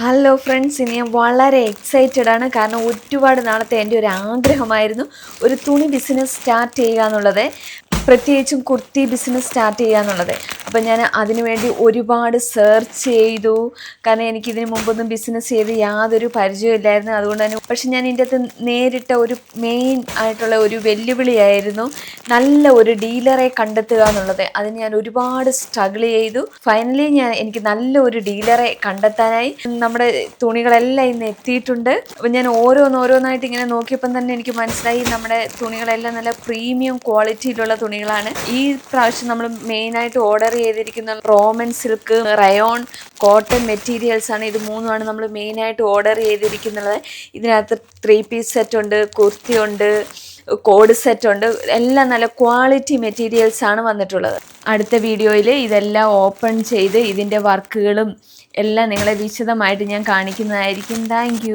Hello friends ഇനി ഞാൻ വളരെ എക്സൈറ്റഡ് ആണ്. കാരണം ഒരുപാട് നാളത്തെ എന്റെ ഒരു ആഗ്രഹമായിരുന്നു ഒരു തുണി ബിസിനസ് സ്റ്റാർട്ട് ചെയ്യുക എന്നുള്ളത്. പ്രത്യേകിച്ചും കുർത്തി ബിസിനസ് സ്റ്റാർട്ട് ചെയ്യുക എന്നുള്ളത് അപ്പം ഞാൻ അതിനുവേണ്ടി ഒരുപാട് സെർച്ച് ചെയ്തു. കാരണം ഇതിന് മുമ്പൊന്നും ബിസിനസ് ചെയ്ത് യാതൊരു പരിചയമില്ലായിരുന്നു അതുകൊണ്ട് തന്നെ പക്ഷെ ഞാൻ ഇതിന്റെ അകത്ത് നേരിട്ട ഒരു മെയിൻ ആയിട്ടുള്ള ഒരു വെല്ലുവിളിയായിരുന്നു നല്ല ഒരു ഡീലറെ കണ്ടെത്തുക എന്നുള്ളത്. അതിന് ഞാൻ ഒരുപാട് സ്ട്രഗിൾ ചെയ്തു. ഫൈനലി ഞാൻ എനിക്ക് നല്ല ഒരു ഡീലറെ കണ്ടെത്താനായി നമ്മുടെ തുണികളെല്ലാം ഇന്ന് എത്തിയിട്ടുണ്ട്. അപ്പം ഞാൻ ഓരോന്നോരോന്നായിട്ട് ഇങ്ങനെ നോക്കിയപ്പം തന്നെ എനിക്ക് മനസ്സിലായി നമ്മുടെ തുണികളെല്ലാം നല്ല പ്രീമിയം ക്വാളിറ്റിയിലുള്ള തുണികളാണ് ഈ പ്രാവശ്യം നമ്മൾ മെയിനായിട്ട് ഓർഡർ ചെയ്തിരിക്കുന്ന Roman silk rayon cotton materials ആണ്. ഇത് മൂന്നുമാണ് നമ്മൾ മെയിനായിട്ട് ഓർഡർ ചെയ്തിരിക്കുന്നത്. ഇതിനകത്ത് ത്രീ പീസ് സെറ്റ് ഉണ്ട് കുർത്തി ഉണ്ട് കോഡ് സെറ്റ് ഉണ്ട്. എല്ലാം നല്ല ക്വാളിറ്റി മെറ്റീരിയൽസ് ആണ് വന്നിട്ടുള്ളത്. അടുത്ത വീഡിയോയിൽ ഇതെല്ലാം ഓപ്പൺ ചെയ്ത് ഇതിന്റെ വർക്കുകളും എല്ലാം നിങ്ങളെ വിശദമായിട്ട് ഞാൻ കാണിക്കുന്നതായിരിക്കും. താങ്ക്